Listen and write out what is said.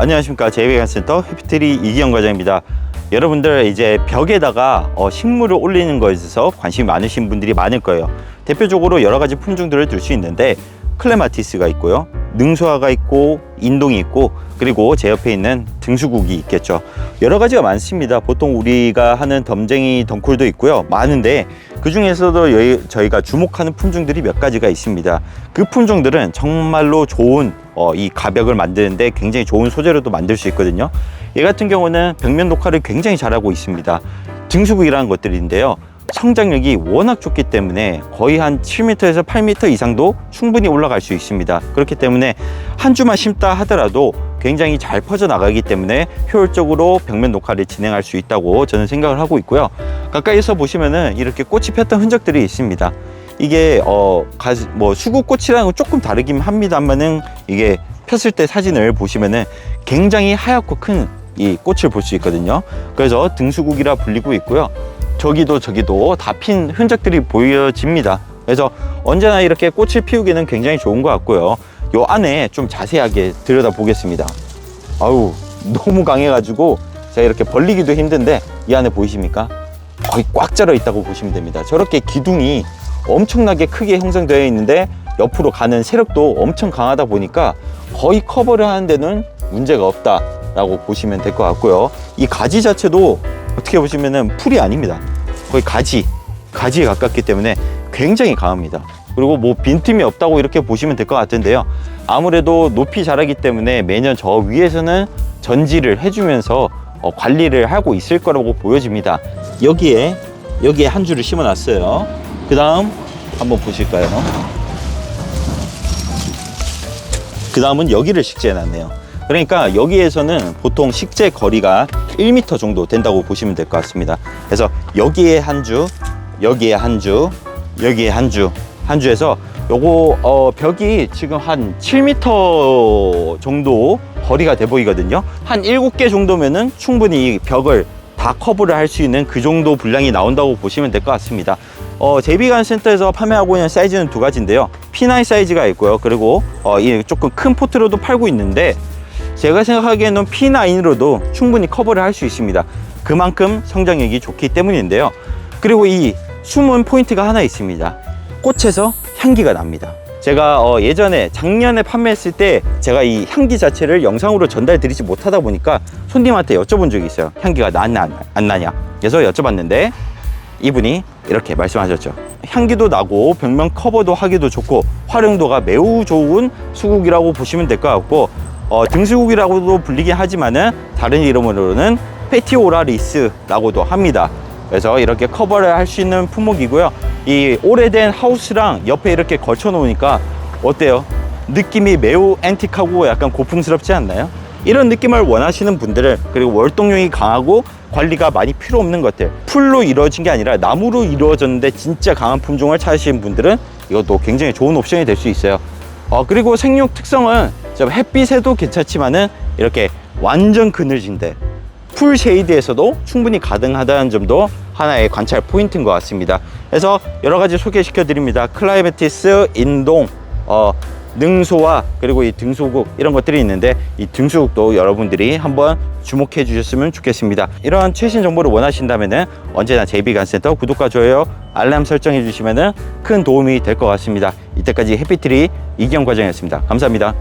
안녕하십니까 제이베간센터 해피트리 이기영 과장입니다. 여러분들 이제 벽에다가 어, 식물을 올리는 것에 있어서 관심이 많으신 분들이 많을 거예요. 대표적으로 여러 가지 품종들을 들 수 있는데 클레마티스가 있고요. 능수화가 있고 인동이 있고 그리고 제 옆에 있는 등수국이 있겠죠. 여러 가지가 많습니다. 보통 우리가 하는 덤쟁이 덩쿨도 있고요. 많은데 그 중에서도 저희가 주목하는 품종들이 몇 가지가 있습니다. 그 품종들은 정말로 좋은 어, 이 가벽을 만드는데 굉장히 좋은 소재로도 만들 수 있거든요. 얘 같은 경우는 벽면 녹화를 굉장히 잘하고 있습니다. 등수국이라는 것들인데요. 성장력이 워낙 좋기 때문에 거의 한 7m에서 8m 이상도 충분히 올라갈 수 있습니다. 그렇기 때문에 한 주만 심다 하더라도 굉장히 잘 퍼져 나가기 때문에 효율적으로 벽면 녹화를 진행할 수 있다고 저는 생각을 하고 있고요. 가까이서 보시면은 이렇게 꽃이 폈던 흔적들이 있습니다. 이게 어, 가지, 뭐 수국꽃이랑은 조금 다르긴 합니다만은 이게 폈을 때 사진을 보시면은 굉장히 하얗고 큰 이 꽃을 볼 수 있거든요. 그래서 등수국이라 불리고 있고요. 저기도 저기도 다 핀 흔적들이 보여집니다. 그래서 언제나 이렇게 꽃을 피우기는 굉장히 좋은 것 같고요. 요 안에 좀 자세하게 들여다 보겠습니다. 아우 너무 강해가지고 제가 이렇게 벌리기도 힘든데 이 안에 보이십니까? 거의 꽉 잘려 있다고 보시면 됩니다. 저렇게 기둥이 엄청나게 크게 형성되어 있는데 옆으로 가는 세력도 엄청 강하다 보니까 거의 커버를 하는 데는 문제가 없다 라고 보시면 될 것 같고요. 이 가지 자체도 어떻게 보시면은 풀이 아닙니다. 거의 가지, 가지에 가깝기 때문에 굉장히 강합니다. 그리고 뭐 빈틈이 없다고 이렇게 보시면 될 것 같은데요. 아무래도 높이 자라기 때문에 매년 저 위에서는 전지를 해주면서 어, 관리를 하고 있을 거라고 보여집니다. 여기에 여기에 한 줄을 심어 놨어요. 그 다음 한번 보실까요? 그 다음은 여기를 식재해 놨네요. 그러니까 여기에서는 보통 식재 거리가 1m 정도 된다고 보시면 될 것 같습니다. 그래서 여기에 한 주, 여기에 한 주, 여기에 한 주, 한 주에서 요거 어, 벽이 지금 한 7m 정도 거리가 돼 보이거든요. 한 7개 정도면은 충분히 이 벽을 다 커버를 할 수 있는 그 정도 분량이 나온다고 보시면 될 것 같습니다. 어, 제비관 센터에서 판매하고 있는 사이즈는 두 가지인데요. P9 사이즈가 있고요. 그리고 어, 이 조금 큰 포트로도 팔고 있는데 제가 생각하기에는 P9으로도 충분히 커버를 할 수 있습니다. 그만큼 성장력이 좋기 때문인데요. 그리고 이 숨은 포인트가 하나 있습니다. 꽃에서 향기가 납니다. 제가 어, 예전에 작년에 판매했을 때 제가 이 향기 자체를 영상으로 전달 드리지 못하다 보니까 손님한테 여쭤본 적이 있어요. 향기가 나냐 안 나냐. 그래서 여쭤봤는데 이분이 이렇게 말씀하셨죠. 향기도 나고 벽면 커버도 하기도 좋고 활용도가 매우 좋은 수국이라고 보시면 될 것 같고 어, 등수국이라고도 불리긴 하지만은 다른 이름으로는 페티오라리스라고도 합니다. 그래서 이렇게 커버를 할 수 있는 품목이고요. 이 오래된 하우스랑 옆에 이렇게 걸쳐 놓으니까 어때요? 느낌이 매우 앤틱하고 약간 고풍스럽지 않나요? 이런 느낌을 원하시는 분들은 그리고 월동력이 강하고 관리가 많이 필요 없는 것들 풀로 이루어진 게 아니라 나무로 이루어졌는데 진짜 강한 품종을 찾으시는 분들은 이것도 굉장히 좋은 옵션이 될 수 있어요 어, 그리고 생육 특성은 좀 햇빛에도 괜찮지만은 이렇게 완전 그늘진데 풀 쉐이드에서도 충분히 가능하다는 점도 하나의 관찰 포인트인 것 같습니다. 그래서 여러 가지 소개시켜 드립니다. 클라이베티스, 인동, 어, 능소와 그리고 이 등소국 이런 것들이 있는데 이 등소국도 여러분들이 한번 주목해 주셨으면 좋겠습니다. 이런 최신 정보를 원하신다면은 언제나 JB간센터 구독과 좋아요, 알람 설정해 주시면은 큰 도움이 될 것 같습니다. 이때까지 해피트리 이경 과장이었습니다. 감사합니다.